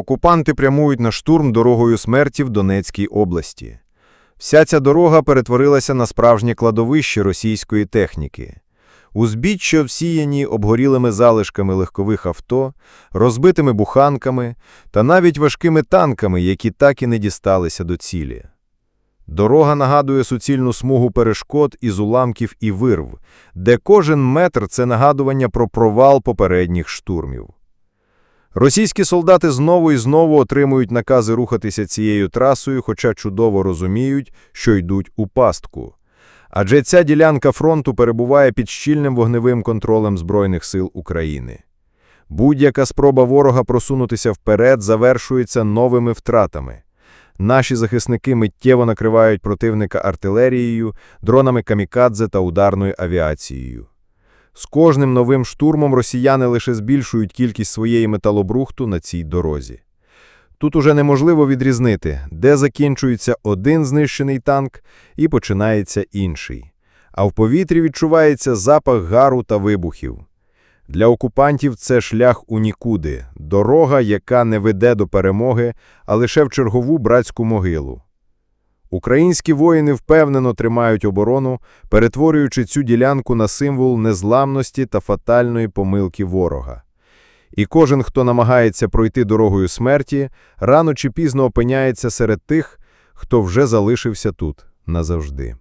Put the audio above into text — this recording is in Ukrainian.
Окупанти прямують на штурм дорогою смерті в Донецькій області. Вся ця дорога перетворилася на справжнє кладовище російської техніки. Узбіччя всіяні обгорілими залишками легкових авто, розбитими буханками та навіть важкими танками, які так і не дісталися до цілі. Дорога нагадує суцільну смугу перешкод із уламків і вирв, де кожен метр – це нагадування про провал попередніх штурмів. Російські солдати знову і знову отримують накази рухатися цією трасою, хоча чудово розуміють, що йдуть у пастку. Адже ця ділянка фронту перебуває під щільним вогневим контролем Збройних сил України. Будь-яка спроба ворога просунутися вперед завершується новими втратами. Наші захисники миттєво накривають противника артилерією, дронами камікадзе та ударною авіацією. З кожним новим штурмом росіяни лише збільшують кількість своєї металобрухту на цій дорозі. Тут уже неможливо відрізнити, де закінчується один знищений танк і починається інший. А в повітрі відчувається запах гару та вибухів. Для окупантів це шлях у нікуди, дорога, яка не веде до перемоги, а лише в чергову братську могилу. Українські воїни впевнено тримають оборону, перетворюючи цю ділянку на символ незламності та фатальної помилки ворога. І кожен, хто намагається пройти дорогою смерті, рано чи пізно опиняється серед тих, хто вже залишився тут назавжди.